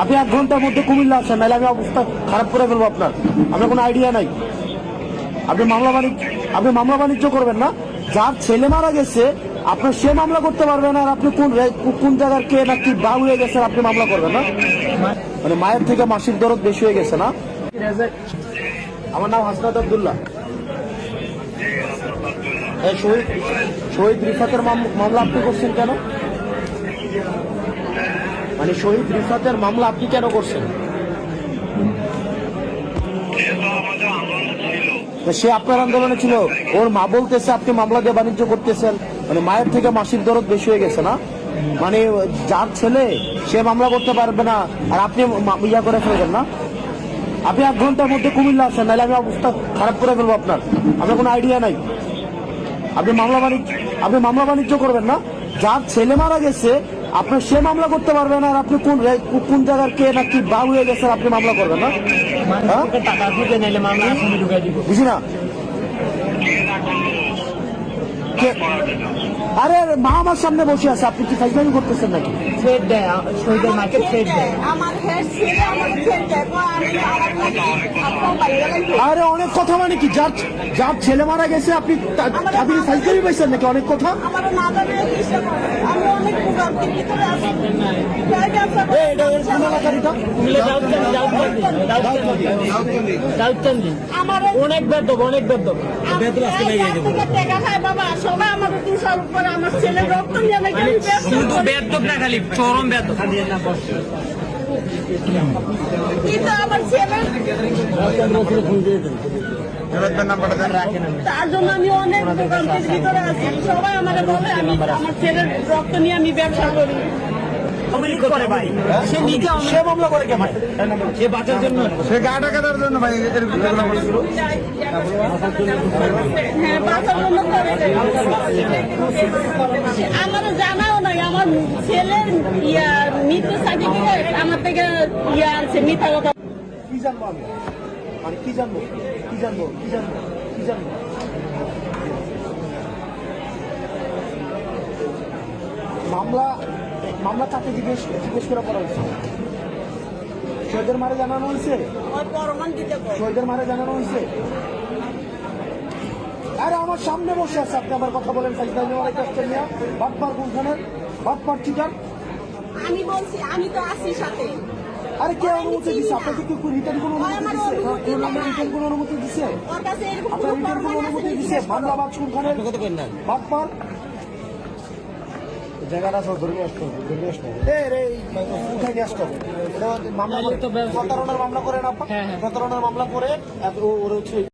আপনি এক ঘণ্টার মধ্যে কুমিল্লা আসেন, নাহলে আমি অবস্থা খারাপ করে ফেলব আপনার। আপনার কোনো আইডিয়া নাই। আপনি মামলা বাণিজ্য আপনি মামলা বাণিজ্য করবেন না। যার ছেলে মারা গেছে, আপনার সে মামলা করতে পারবেন আর আপনি কোন কোন জায়গার কে না কি বা হয়ে গেছে আপনি মামলা করবেন না। মানে মায়ের থেকে মাসির দরদ বেশি হয়ে গেছে না? আমার নাম হাসনাত আবদুল্লাহ। শহীদ শহীদ রিফাতের মাম- মামলা আপনি করছেন কেন? মানে শহীদ রিফাতের মামলা আপনি কেন করছেন? সে আপনার আন্দোলনে ছিল। ওর মা বলতেছে আপনি মামলা দিয়ে বাণিজ্য করতেছেন। মানে মায়ের থেকে মাসির দরদ বেশি হয়ে গেছে না? মানে যার ছেলে, সে মামলা করতে পারবে না। আর আপনি ইয়া করে ফেলবেন না? আপনি এক ঘণ্টার মধ্যে কুমিল্লা আসেন, নাহলে আমি অবস্থা খারাপ করে ফেলব আপনার। আপনার কোনো আইডিয়া নাই। আপনি মামলা বাণিজ্য আপনি মামলা বাণিজ্য করবেন না? যার ছেলে মারা গেছে আপনার সে মামলা করতে পারবেন আর আপনি কোন কোন জায়গার কে না কি বা হয়ে গেছে আপনি মামলা করবেন না? হ্যাঁ? বুঝি না? আরে মা আমার সামনে বসে আছে আপনি কি ফাইজলামি করতেছেন নাকি থ্রেড দেয় শহীদের মাকে থ্রেড দেয় আরে অনেক কথা মানে কি যার যার ছেলে মারা গেছে আপনি আপনি ফাইজলামি পাইছেন নাকি অনেক কথা আমার না জানে চেষ্টা করে আমি অনেক আমার অনেক বেদব অনেক বেদব টাকা বাবা সবাই আমার দুশোর আমার ছেলে রক্ত নিয়ে নাকি শুধু বেদক না খালি চরম বেদব কিন্তু আমার ছেলে। তার জন্য আমি অনেক ভোগান্তির ভিতরে আছি। সবাই আমার বলে আমি আমার ছেলের রক্ত নিয়ে আমি ব্যবসা করি। করে ভাই। সে নিজে সে মামলা করে কেন? সে বাঁচার জন্য সে গা টাকাটার জন্য ভাই এরকম এগুলো করছিল। হ্যাঁ জন্য আমার জানাও নাই আমার ছেলের ইয়া মৃত্যু সার্টিফিকেট আমার থেকে ইয়া আছে মিথ্যা কথা। কি জানব আমি? মানে কি জানব? কি জানব? কি জানব? কি জানব? মামলা মামলা তাকে জিজ্ঞেস জিজ্ঞেস করে করা হয়েছে শহীদের মারে জানানো হয়েছে। শহীদের মারে জানানো হয়েছে? আরে আমার সামনে বসে আছে আপনি আমার কথা বলেন বাটপার কোনখানে বাটপার ঠিকান আমি বলছি আমি তো আছি সাথে। আরে কে অনুমতি দিছে? আপনাকে কি রিটার্ন কোনো অনুমতি দিছে? রিটার্ন কোনো অনুমতি দিছে? ওর কাছে এরকম আপনার রিটার্ন কোনো অনুমতি দিছে। বাংলা বাদ কোনখানে বাটপার জায়গাটা সব ধরে আসতো আসতো নিয়ে আসতো এটা মামলা প্রতারণার মামলা করে না হ্যাঁ, হ্যাঁ। প্রতারণার মামলা করে ওর হচ্ছে